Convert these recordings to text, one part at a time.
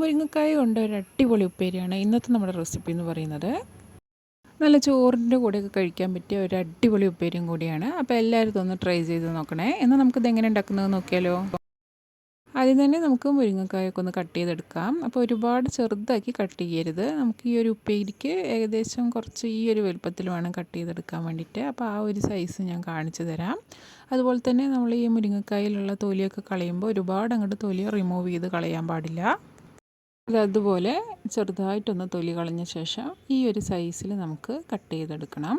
മുരിങ്ങക്കായ കൊണ്ട് ഒരു അടിപൊളി ഉപ്പേരിയാണ്. ഇന്നത്തെ നമ്മുടെ റെസിപ്പി എന്ന് പറയുന്നത് നല്ല ചോറിന്റെ കൂടെയൊക്കെ കഴിക്കാൻ പറ്റിയ ഒരു അടിപൊളി ഉപ്പേരിയും കൂടിയാണ്. അപ്പോൾ എല്ലാവരും ഒന്ന് ട്രൈ ചെയ്ത് നോക്കണേ. എന്നാൽ നമുക്കിത് എങ്ങനെ ഉണ്ടാക്കുന്നത് നോക്കിയാലോ? ആദ്യം തന്നെ നമുക്ക് മുരിങ്ങക്കായൊക്കെ ഒന്ന് കട്ട് ചെയ്തെടുക്കാം. അപ്പോൾ ഒരുപാട് ചെറുതാക്കി കട്ട് ചെയ്യരുത്. നമുക്ക് ഈ ഒരു ഉപ്പേരിക്ക് ഏകദേശം കുറച്ച് ഈ ഒരു വലുപ്പത്തിൽ വേണം കട്ട് ചെയ്തെടുക്കാൻ വേണ്ടിയിട്ട്. അപ്പോൾ ആ ഒരു സൈസ് ഞാൻ കാണിച്ചു തരാം. അതുപോലെ തന്നെ നമ്മൾ ഈ മുരിങ്ങക്കായിലുള്ള തൊലിയൊക്കെ കളയുമ്പോൾ ഒരുപാട് അങ്ങോട്ട് തൊലി റിമൂവ് ചെയ്ത് കളയാൻ പാടില്ല. അതുപോലെ ചെറുതായിട്ടൊന്ന് തൊലി കളഞ്ഞ ശേഷം ഈ ഒരു സൈസിൽ നമുക്ക് കട്ട് ചെയ്തെടുക്കണം.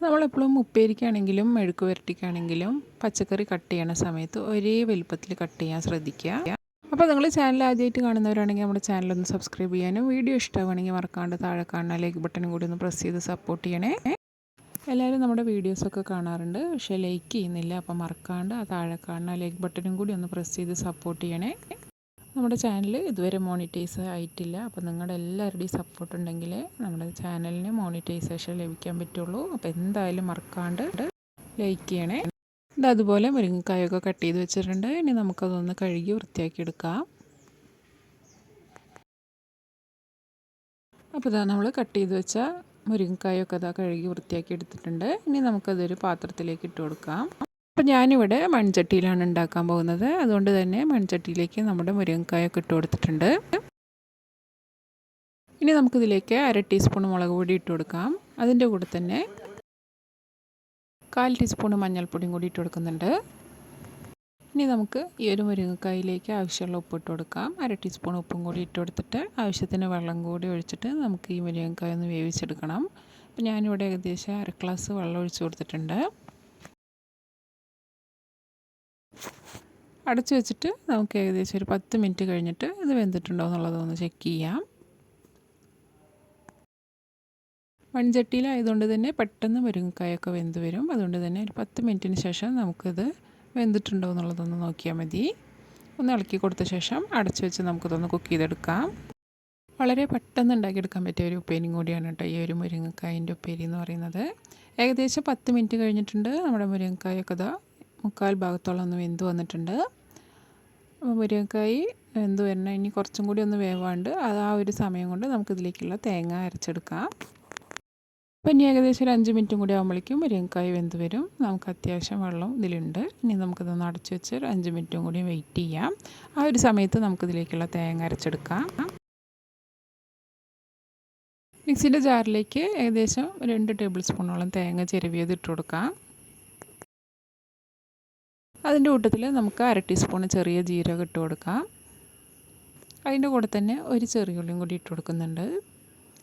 നമ്മളെപ്പോഴും ഉപ്പേരിക്കാണെങ്കിലും മെഴുക്ക് വരട്ടിക്കാണെങ്കിലും പച്ചക്കറി കട്ട് ചെയ്യണ സമയത്ത് ഒരേ വലുപ്പത്തിൽ കട്ട് ചെയ്യാൻ ശ്രദ്ധിക്കുക. അപ്പോൾ നിങ്ങൾ ചാനൽ ആദ്യമായിട്ട് കാണുന്നവരാണെങ്കിൽ നമ്മുടെ ചാനൽ ഒന്ന് സബ്സ്ക്രൈബ് ചെയ്യാനും വീഡിയോ ഇഷ്ടമാണെങ്കിൽ മറക്കാണ്ട് താഴെ കാണുന്ന ലൈക്ക് ബട്ടൺ കൂടി ഒന്ന് പ്രസ് ചെയ്ത് സപ്പോർട്ട് ചെയ്യണേ. എല്ലാവരും നമ്മുടെ വീഡിയോസൊക്കെ കാണാറുണ്ട്. പക്ഷേ ലൈക്ക് ചെയ്യുന്നില്ല. അപ്പോൾ മറക്കാണ്ട് ആ താഴെ കാണുന്ന ലൈക്ക് ബട്ടനും കൂടി ഒന്ന് പ്രസ് ചെയ്ത് സപ്പോർട്ട് ചെയ്യണേ. നമ്മുടെ ചാനൽ ഇതുവരെ മോണിറ്റൈസ് ആയിട്ടില്ല. അപ്പോൾ നിങ്ങളുടെ എല്ലാവരുടെയും സപ്പോർട്ട് ഉണ്ടെങ്കിൽ നമ്മുടെ ചാനലിന് മോണിറ്റൈസേഷൻ ലഭിക്കാൻ പറ്റുള്ളൂ. അപ്പോൾ എന്തായാലും മറക്കാണ്ട് ലൈക്ക് ചെയ്യണേ. ഇത് അതുപോലെ മുരിങ്ങക്കായൊക്കെ കട്ട് ചെയ്ത് വെച്ചിട്ടുണ്ട്. ഇനി നമുക്കതൊന്ന് കഴുകി വൃത്തിയാക്കി എടുക്കാം. അപ്പോൾ ഇതാ നമ്മൾ കട്ട് ചെയ്ത് വെച്ച മുരിങ്ങക്കായൊക്കെ അതാ കഴുകി വൃത്തിയാക്കി എടുത്തിട്ടുണ്ട്. ഇനി നമുക്കതൊരു പാത്രത്തിലേക്ക് ഇട്ട് കൊടുക്കാം. അപ്പോൾ ഞാനിവിടെ മൺചട്ടിയിലാണ് ഉണ്ടാക്കാൻ പോകുന്നത്. അതുകൊണ്ട് തന്നെ മൺചട്ടിയിലേക്ക് നമ്മുടെ മുരിങ്ങക്കായൊക്കെ ഇട്ട് കൊടുത്തിട്ടുണ്ട്. ഇനി നമുക്കിതിലേക്ക് അര ടീസ്പൂൺ മുളക് പൊടി ഇട്ട് കൊടുക്കാം. അതിന്റെ കൂടെ തന്നെ കാൽ ടീസ്പൂൺ മഞ്ഞൾപ്പൊടിയും കൂടി ഇട്ട് കൊടുക്കുന്നുണ്ട്. ഇനി നമുക്ക് ഈ ഒരു മുരിങ്ങക്കായിലേക്ക് ആവശ്യമുള്ള ഉപ്പ് ഇട്ട് കൊടുക്കാം. അര ടീസ്പൂൺ ഉപ്പും കൂടി ഇട്ട് കൊടുത്തിട്ട് ആവശ്യത്തിന് വെള്ളം കൂടി ഒഴിച്ചിട്ട് നമുക്ക് ഈ മുരിങ്ങക്കായ ഒന്ന് വേവിച്ചെടുക്കണം. അപ്പോൾ ഞാനിവിടെ ഏകദേശം അര ഗ്ലാസ് വെള്ളം ഒഴിച്ച് കൊടുത്തിട്ടുണ്ട്. അടച്ചു വെച്ചിട്ട് നമുക്ക് ഏകദേശം ഒരു പത്ത് മിനിറ്റ് കഴിഞ്ഞിട്ട് ഇത് വെന്തിട്ടുണ്ടോ എന്നുള്ളതൊന്ന് ചെക്ക് ചെയ്യാം. മൺചട്ടിയിലായതുകൊണ്ട് തന്നെ പെട്ടെന്ന് മുരിങ്ങക്കായൊക്കെ വെന്ത് വരും. അതുകൊണ്ട് തന്നെ ഒരു പത്ത് മിനിറ്റിന് ശേഷം നമുക്കിത് വെന്തിട്ടുണ്ടോ എന്നുള്ളതൊന്ന് നോക്കിയാൽ മതി. ഒന്ന് ഇളക്കി കൊടുത്ത ശേഷം അടച്ചു വെച്ച് നമുക്കിതൊന്ന് കുക്ക് ചെയ്തെടുക്കാം. വളരെ പെട്ടെന്ന് ഉണ്ടാക്കിയെടുക്കാൻ പറ്റിയ ഒരു ഉപ്പേരിയും കൂടിയാണ് കേട്ടോ ഈ ഒരു മുരിങ്ങക്കായന്റെ ഉപ്പേരി എന്ന് പറയുന്നത്. ഏകദേശം പത്ത് മിനിറ്റ് കഴിഞ്ഞിട്ടുണ്ട് നമ്മുടെ മുരിങ്ങക്കായൊക്കെ ഇതാ മുക്കാൽ ഭാഗത്തോളം ഒന്ന് വെന്ത് വന്നിട്ടുണ്ട്. മുരിങ്ങക്കായി വെന്ത് വരണം. ഇനി കുറച്ചും കൂടി ഒന്ന് വേവാണ്ട് അത് ആ ഒരു സമയം കൊണ്ട് നമുക്കിതിലേക്കുള്ള തേങ്ങ അരച്ചെടുക്കാം. അപ്പം ഇനി ഏകദേശം ഒരു അഞ്ച് മിനിറ്റും കൂടി ആകുമ്പോഴേക്കും മുരിങ്ങക്കായ് വെന്ത് വരും. നമുക്ക് അത്യാവശ്യം വെള്ളം ഇതിലുണ്ട്. ഇനി നമുക്കിതൊന്ന് അടച്ചു വെച്ച് ഒരു അഞ്ച് മിനിറ്റും കൂടി വെയിറ്റ് ചെയ്യാം. ആ ഒരു സമയത്ത് നമുക്കിതിലേക്കുള്ള തേങ്ങ അരച്ചെടുക്കാം. മിക്സിന്റെ ജാറിലേക്ക് ഏകദേശം രണ്ട് ടേബിൾ സ്പൂണോളം തേങ്ങ ചിരവിയത് ഇട്ട് കൊടുക്കാം. അതിന്റെ കൂട്ടത്തിൽ നമുക്ക് അര ടീസ്പൂൺ ചെറിയ ജീരകം ഇട്ട് കൊടുക്കാം. അതിന്റെ കൂടെ തന്നെ ഒരു ചെറിയ ഉള്ളിയും കൂടി ഇട്ട് കൊടുക്കുന്നുണ്ട്.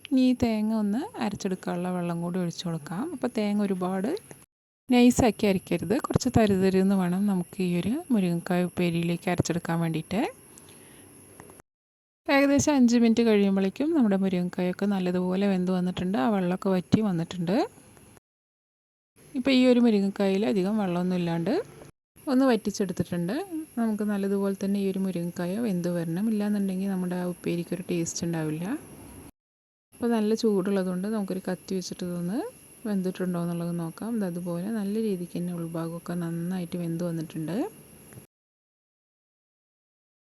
ഇനി ഈ തേങ്ങ ഒന്ന് അരച്ചെടുക്കാനുള്ള വെള്ളം കൂടി ഒഴിച്ചു കൊടുക്കാം. അപ്പോൾ തേങ്ങ ഒരുപാട് നൈസാക്കി അരയ്ക്കരുത്. കുറച്ച് തരുതരുന്ന് വേണം നമുക്ക് ഈ ഒരു മുരിങ്ങക്കായ ഉപ്പേരിയിലേക്ക് അരച്ചെടുക്കാൻ വേണ്ടിയിട്ട്. ഏകദേശം അഞ്ച് മിനിറ്റ് കഴിയുമ്പോഴേക്കും നമ്മുടെ മുരിങ്ങക്കായൊക്കെ നല്ലതുപോലെ വെന്ത് വന്നിട്ടുണ്ട്. ആ വെള്ളമൊക്കെ വറ്റി വന്നിട്ടുണ്ട്. ഇപ്പോൾ ഈ ഒരു മുരിങ്ങക്കായിൽ അധികം വെള്ളമൊന്നും ഇല്ലാണ്ട് ഒന്ന് വറ്റിച്ചെടുത്തിട്ടുണ്ട്. നമുക്ക് നല്ലതുപോലെ തന്നെ ഈ ഒരു മുരിങ്ങക്കായ വെന്ത് വരണം ഇല്ലാന്നുണ്ടെങ്കിൽ നമ്മുടെ ആ ഉപ്പേരിക്കൊരു ടേസ്റ്റ് ഉണ്ടാവില്ല. അപ്പോൾ നല്ല ചൂടുള്ളതുകൊണ്ട് നമുക്കൊരു കത്തി വെച്ചിട്ട് ഇതൊന്ന് വെന്തിട്ടുണ്ടോ എന്നുള്ളത് നോക്കാം. അതുപോലെ നല്ല രീതിക്ക് തന്നെ ഉൾഭാഗമൊക്കെ നന്നായിട്ട് വെന്ത് വന്നിട്ടുണ്ട്.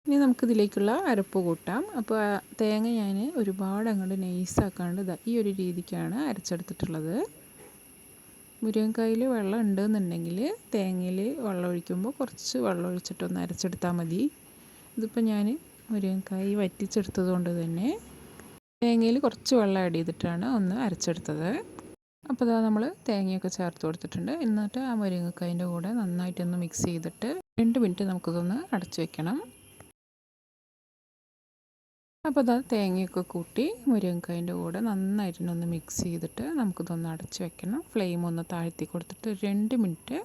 ഇനി നമുക്കിതിലേക്കുള്ള അരപ്പ് കൂട്ടാം. അപ്പോൾ തേങ്ങ ഞാൻ ഒരുപാട് അങ്ങോട്ട് നൈസാക്കാണ്ട് ഈ ഒരു രീതിക്കാണ് അരച്ചെടുത്തിട്ടുള്ളത്. മുരിങ്ങക്കായിൽ വെള്ളം ഉണ്ടെന്നുണ്ടെങ്കിൽ തേങ്ങയിൽ വെള്ളം ഒഴിക്കുമ്പോൾ കുറച്ച് വെള്ളം ഒഴിച്ചിട്ടൊന്ന് അരച്ചെടുത്താൽ മതി. ഇതിപ്പോൾ ഞാൻ മുരിങ്ങക്കായി വറ്റിച്ചെടുത്തത് കൊണ്ട് തന്നെ തേങ്ങയിൽ കുറച്ച് വെള്ളം ആഡ് ചെയ്തിട്ടാണ് ഒന്ന് അരച്ചെടുത്തത്. അപ്പോൾ ഇതാ നമ്മൾ തേങ്ങയൊക്കെ ചേർത്ത് കൊടുത്തിട്ടുണ്ട്. എന്നിട്ട് ആ മുരിങ്ങക്കായന്റെ കൂടെ നന്നായിട്ടൊന്ന് മിക്സ് ചെയ്തിട്ട് രണ്ട് മിനിറ്റ് നമുക്കിതൊന്ന് അടച്ചു വെക്കണം. അപ്പോൾ അത് തേങ്ങയൊക്കെ കൂട്ടി മുരിങ്ങക്കായന്റെ കൂടെ നന്നായിട്ടൊന്ന് മിക്സ് ചെയ്തിട്ട് നമുക്കിതൊന്ന് അടച്ച് വെക്കണം. ഫ്ലെയിം ഒന്ന് താഴ്ത്തി കൊടുത്തിട്ട് രണ്ട് മിനിറ്റ്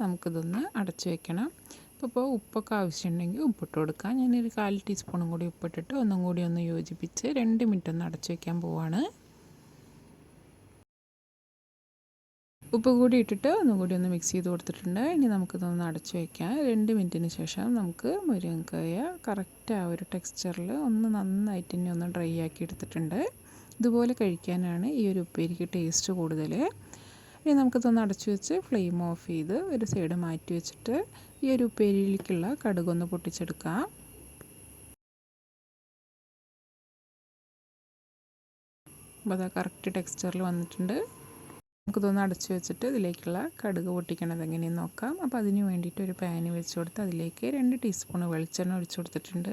നമുക്കിതൊന്ന് അടച്ച് വെക്കണം. ഇപ്പോൾ ഉപ്പൊക്കെ ആവശ്യമുണ്ടെങ്കിൽ ഉപ്പിട്ട് കൊടുക്കാം. ഞാനൊരു കാൽ ടീസ്പൂണും കൂടി ഉപ്പിട്ടിട്ട് ഒന്നും കൂടി ഒന്ന് യോജിപ്പിച്ച് രണ്ട് മിനിറ്റ് ഒന്ന് അടച്ച് വയ്ക്കാൻ പോവാണ്. ഉപ്പ് കൂടി ഇട്ടിട്ട് ഒന്നും കൂടി ഒന്ന് മിക്സ് ചെയ്ത് കൊടുത്തിട്ടുണ്ട്. ഇനി നമുക്കിതൊന്ന് അടച്ചു വയ്ക്കാം രണ്ട് മിനിറ്റിന് ശേഷം നമുക്ക് മുരിങ്ങക്കായ കറക്റ്റ് ആ ഒരു ടെക്സ്ചറിൽ ഒന്ന് നന്നായിട്ട് ഇനി ഒന്ന് ഡ്രൈ ആക്കി എടുത്തിട്ടുണ്ട്. ഇതുപോലെ കഴിക്കാനാണ് ഈ ഒരു ഉപ്പേരിക്ക് ടേസ്റ്റ് കൂടുതൽ ഇനി നമുക്കിതൊന്ന് അടച്ചു വെച്ച് ഫ്ലെയിം ഓഫ് ചെയ്ത് ഒരു സൈഡ് മാറ്റി വെച്ചിട്ട് ഈ ഒരു ഉപ്പേരിയിലേക്കുള്ള കടുകൊന്ന് പൊട്ടിച്ചെടുക്കാം. അപ്പോൾ അത് കറക്റ്റ് ടെക്സ്ചറിൽ വന്നിട്ടുണ്ട്. നമുക്കിതൊന്ന് അടച്ച് വെച്ചിട്ട് ഇതിലേക്കുള്ള കടുക് പൊട്ടിക്കണത് എങ്ങനെയെന്ന് നോക്കാം. അപ്പോൾ അതിന് വേണ്ടിയിട്ട് ഒരു പാന് വെച്ച് കൊടുത്ത് അതിലേക്ക് രണ്ട് ടീസ്പൂൺ വെളിച്ചെണ്ണ ഒഴിച്ചു കൊടുത്തിട്ടുണ്ട്.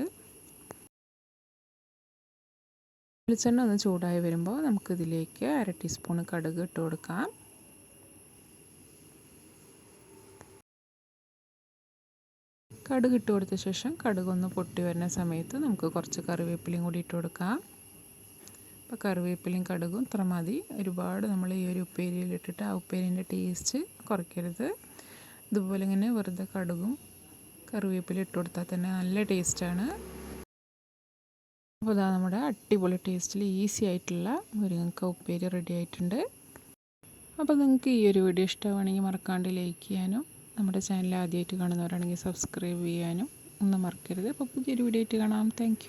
വെളിച്ചെണ്ണ ഒന്ന് ചൂടായി വരുമ്പോൾ നമുക്കിതിലേക്ക് അര ടീസ്പൂൺ കടുക് ഇട്ട് കൊടുക്കാം. കടുക് ഇട്ട് കൊടുത്ത ശേഷം കടുക് ഒന്ന് പൊട്ടി വരുന്ന സമയത്ത് നമുക്ക് കുറച്ച് കറിവേപ്പിലയും കൂടി ഇട്ട് കൊടുക്കാം. അപ്പോൾ കറിവേപ്പിലയും കടുകും ഇത്ര മതി. ഒരുപാട് നമ്മൾ ഈ ഒരു ഉപ്പേരിയിൽ ഇട്ടിട്ട് ആ ഉപ്പേരിന്റെ ടേസ്റ്റ് കുറയ്ക്കരുത്. ഇതുപോലെ ഇങ്ങനെ വെറുതെ കടുകും കറിവേപ്പില ഇട്ട് കൊടുത്താൽ തന്നെ നല്ല ടേസ്റ്റാണ് അപ്പോൾ ഇതാ നമ്മുടെ അടിപൊളി ടേസ്റ്റിൽ ഈസി ആയിട്ടുള്ള മുരിങ്ങക്ക ഉപ്പേരി റെഡി ആയിട്ടുണ്ട്. അപ്പോൾ നിങ്ങൾക്ക് ഈ ഒരു വീഡിയോ ഇഷ്ടമാണെങ്കിൽ മറക്കാണ്ട് ലൈക്ക് ചെയ്യാനും നമ്മുടെ ചാനൽ ആദ്യമായിട്ട് കാണുന്നവരാണെങ്കിൽ സബ്സ്ക്രൈബ് ചെയ്യാനും ഒന്നും മറക്കരുത്. അപ്പോൾ പുതിയൊരു വീഡിയോ ആയിട്ട് കാണാം. താങ്ക്